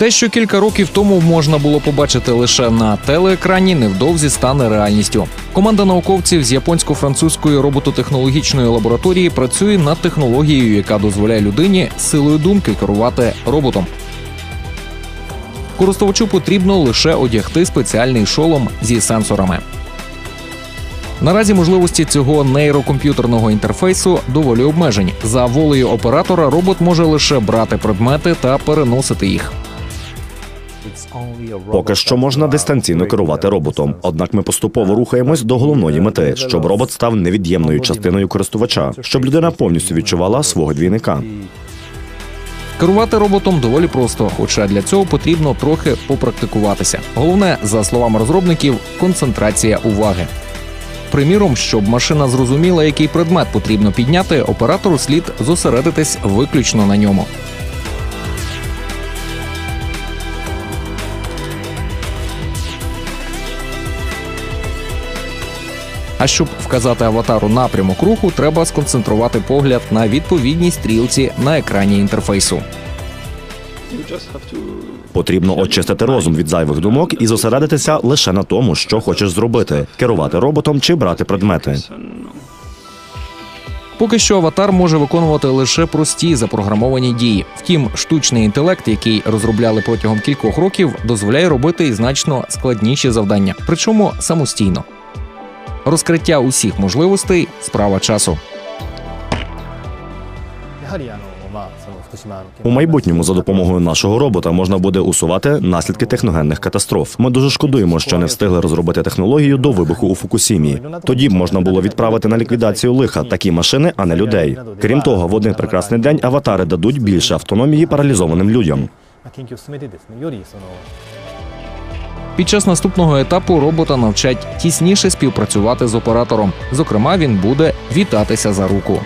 Те, що кілька років тому можна було побачити лише на телеекрані, невдовзі стане реальністю. Команда науковців з японсько-французької робототехнологічної лабораторії працює над технологією, яка дозволяє людині силою думки керувати роботом. Користувачу потрібно лише одягти спеціальний шолом зі сенсорами. Наразі можливості цього нейрокомп'ютерного інтерфейсу доволі обмежені. За волею оператора робот може лише брати предмети та переносити їх. Поки що можна дистанційно керувати роботом, однак ми поступово рухаємось до головної мети, щоб робот став невід'ємною частиною користувача, щоб людина повністю відчувала свого двійника. Керувати роботом доволі просто, хоча для цього потрібно трохи попрактикуватися. Головне, за словами розробників, концентрація уваги. Приміром, щоб машина зрозуміла, який предмет потрібно підняти, оператору слід зосередитись виключно на ньому. А щоб вказати аватару напрямок руху, треба сконцентрувати погляд на відповідній стрілці на екрані інтерфейсу. Потрібно очистити розум від зайвих думок і зосередитися лише на тому, що хочеш зробити: керувати роботом чи брати предмети. Поки що аватар може виконувати лише прості запрограмовані дії. Втім, штучний інтелект, який розробляли протягом кількох років, дозволяє робити і значно складніші завдання, причому самостійно. Розкриття усіх можливостей справа часу. У майбутньому за допомогою нашого робота можна буде усувати наслідки техногенних катастроф. Ми дуже шкодуємо, що не встигли розробити технологію до вибуху у Фукусімі. Тоді б можна було відправити на ліквідацію лиха такі машини, а не людей. Крім того, в один прекрасний день аватари дадуть більше автономії паралізованим людям. Під час наступного етапу робота навчать тісніше співпрацювати з оператором. Зокрема, він буде вітатися за руку.